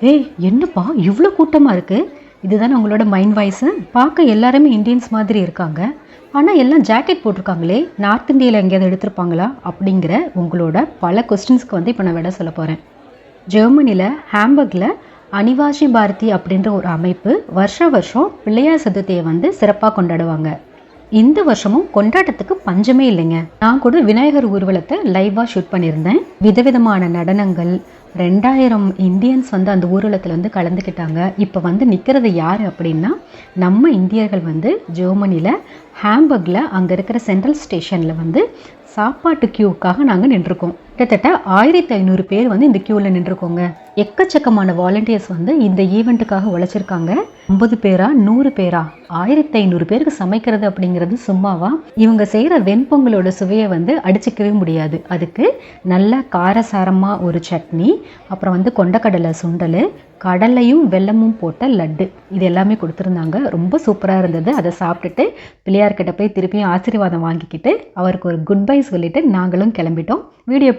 ஏய் என்னப்பா? இவ்வளோ கூட்டமாக இருக்குது இதுதானே உங்களோட மைண்ட் வாய்ஸு பார்க்க எல்லாருமே இந்தியன்ஸ் மாதிரி இருக்காங்க. ஆனால் எல்லாம் ஜாக்கெட் போட்டிருக்காங்களே. நார்த் இந்தியாவில் எங்கேயாவது எடுத்திருப்பாங்களா? அப்படிங்கிற உங்களோட பல கொஸ்டின்ஸ்க்கு வந்து இப்போ நான் விட சொல்ல போகிறேன் ஜெர்மனியில் ஹாம்பர்கில் அனிவாசி பாரதி அப்படின்ற ஒரு அமைப்பு வருஷ வருஷம் பிள்ளையார் சதுர்த்தியை வந்து சிறப்பாக கொண்டாடுவாங்க. இந்த வருஷமும் கொண்டாட்டத்துக்கு பஞ்சமே இல்லைங்க. நான் கூட விநாயகர் ஊர்வலத்தை லைவாக ஷூட் பண்ணியிருந்தேன். விதவிதமான நடனங்கள் ரெண்டாயிரம் இந்தியன்ஸ் வந்து அந்த ஊர்வலத்தில் வந்து கலந்துக்கிட்டாங்க. இப்போ வந்து நிற்கிறது யார் அப்படின்னா நம்ம இந்தியர்கள் வந்து ஜெர்மனியில் ஹாம்பர்கில் அங்கே இருக்கிற சென்ட்ரல் ஸ்டேஷனில் வந்து சாப்பாட்டு க்யூக்காக நாங்கள் நின்றுருக்கோம். கிட்டத்தட்ட ஆயிரத்தி ஐநூறு பேர் வந்து இந்த க்யூவில் நின்றுருக்கோங்க. எக்கச்சக்கமான வாலண்டியர்ஸ் வந்து இந்த ஈவெண்ட்டுக்காக உழைச்சிருக்காங்க. ஐம்பது பேரா நூறு பேரா? ஆயிரத்தி ஐநூறு பேருக்கு சமைக்கிறது அப்படிங்கிறது சும்மாவா? இவங்க செய்கிற வெண்பொங்கலோட சுவையை வந்து அடிச்சுக்கவே முடியாது. அதுக்கு நல்ல காரசாரமாக ஒரு சட்னி அப்புறம் வந்து கொண்டக்கடலை சுண்டல் கடலையும் வெல்லமும் போட்ட லட்டு. இது எல்லாமே கொடுத்துருந்தாங்க. ரொம்ப சூப்பராக இருந்தது. அதை சாப்பிட்டுட்டு பிள்ளையார்கிட்ட போய் திருப்பியும் ஆசீர்வாதம் வாங்கிக்கிட்டு அவருக்கு ஒரு குட் பை சொல்லிட்டு நாங்களும் கிளம்பிட்டோம். வீடியோ